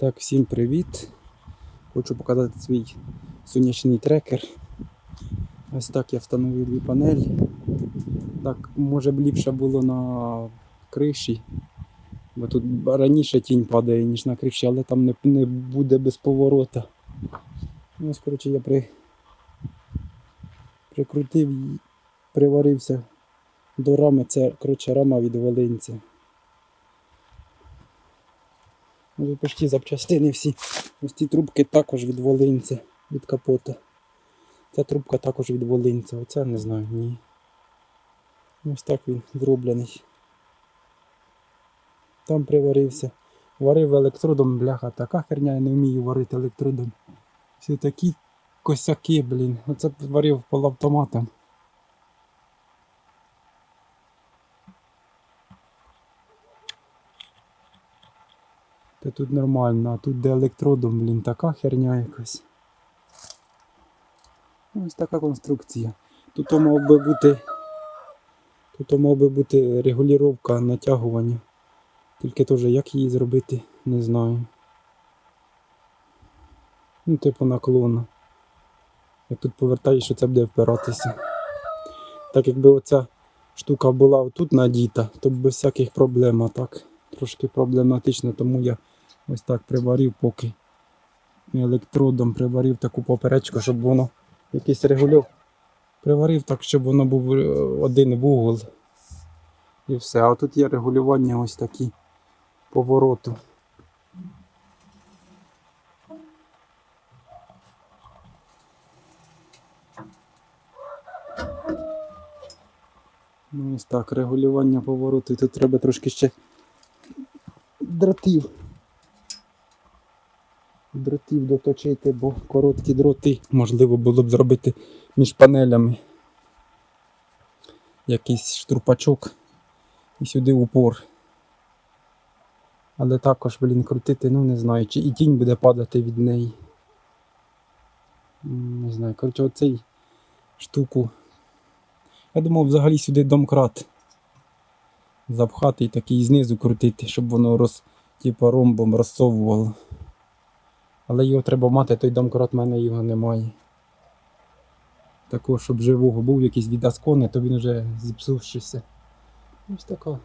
Так, всім привіт. Хочу показати свій сонячний трекер. Ось так я встановив дві панелі. Так, може б ліпше було на криші, бо тут раніше тінь падає, ніж на криші, але там не, не буде без поворота. Ну, Ось, коротше, я при... прикрутив і приварився до рами. Це коротше, рама від волинця. Вже запчастини всі. Ось ці трубки також від волинця, від капота. Ця трубка також від волинця. Оця не знаю, ні. Ось так він зроблений. Там приварився. Варив електродом, бляха, така херня, я не вмію варити електродом. Всі такі косяки, блін. Оце варив полуавтоматом. Та тут нормально, а тут де електродом, блін, така херня якась. Ось така конструкція. Тут мав би бути. Тут мав би бути регулювання натягування. Тільки теж як її зробити, не знаю. Ну, типу наклона. Як тут повертаєш, що це буде впиратися. Так якби оця штука була тут надіта, то б без всяких проблем, а так трошки проблематично, тому я ось так приварив поки електродом приварив таку поперечку, щоб воно якийсь регульов приварив так, щоб воно був е, один вугол. І все. А тут є регулювання ось такі повороту. Ну ось так, регулювання повороту. Тут треба трошки ще дротів. Дротів доточити, бо короткі дроти можливо було б зробити між панелями. Якийсь штурпачок і сюди упор. Але також, блін, крутити, ну не знаю, чи і тінь буде падати від неї. Не знаю, коротше, оцей штуку. Я думав взагалі сюди домкрат запхати і такий знизу крутити, щоб воно роз, типу, ромбом розсовувало. Але його треба мати, той домкрат в мене його немає. Такого, щоб живого був якийсь від Аскони, то він вже зіпсувшися. Ось така.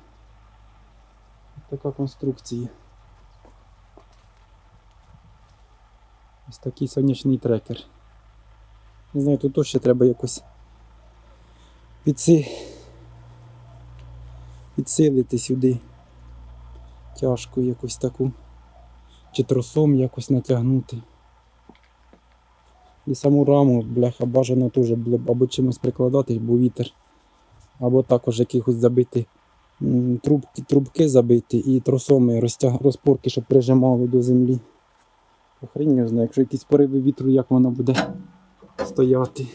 Така конструкція. Ось такий сонячний трекер. Не знаю, тут теж ще треба якось підси... підсилити сюди. Тяжко якось таку. Чи тросом якось натягнути. І саму раму, бляха, бажано теж було б або чимось прикладати, бо вітер. Або також якихось забити трубки, трубки забити і тросоми розтяг, розпорки, щоб прижимали до землі. Хрінь не знаю, якщо якісь пориви вітру, як воно буде стояти.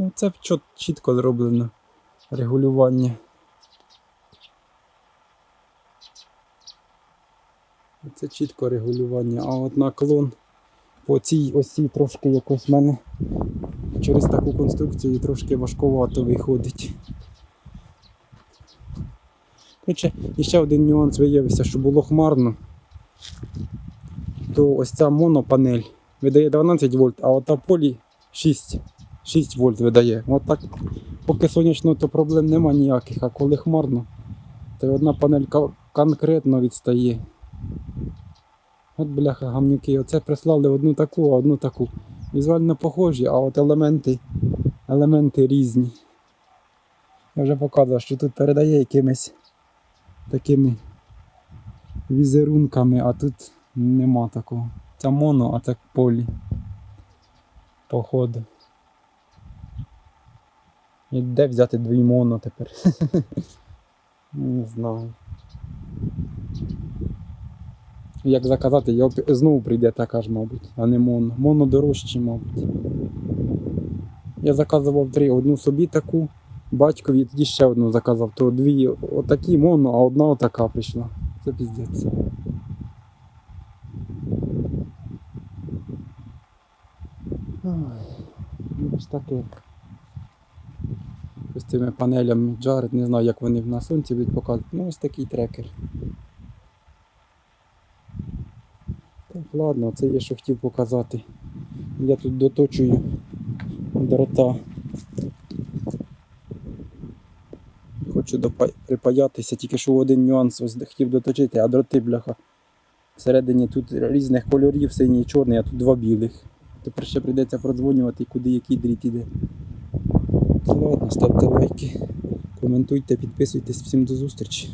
Ну, це чітко зроблено регулювання. Це чітко регулювання, а от наклон по цій осі трошки якось в мене через таку конструкцію трошки важковато виходить. Коротше, і ще один нюанс виявився, що було хмарно, то ось ця монопанель видає 12 вольт, а ота полі 6, 6 вольт видає. От так, поки сонячно, то проблем нема ніяких, а коли хмарно, то одна панель ка- конкретно відстає. От бляха гамнюки, оце прислали одну таку, а одну таку. Візуально похожі, а от елементи, елементи різні. Я вже показував, що тут передає якимись такими візерунками, а тут нема такого. Це моно, а це полі. Походу. І де взяти дві моно тепер? Не знаю. Як заказати, я знову прийде така ж, мабуть, а не моно. Моно дорожче, мабуть. Я заказував три, одну собі таку, батькові, тоді ще одну заказав, то дві отакі моно, а одна отака прийшла. Це піздець. Ой, ну, ось таке. Ось цими панелями Джаред, не знаю, як вони на сонці будуть показувати. Ну, ось такий трекер. Так, ладно, це я що хотів показати. Я тут доточую дрота. Хочу допа- припаятися, тільки що один нюанс ось хотів доточити, а дроти, бляха. Всередині тут різних кольорів, синій і чорний, а тут два білих. Тепер ще прийдеться продзвонювати, куди який дріт іде. Ладно, ставте лайки, коментуйте, підписуйтесь. Всім до зустрічі.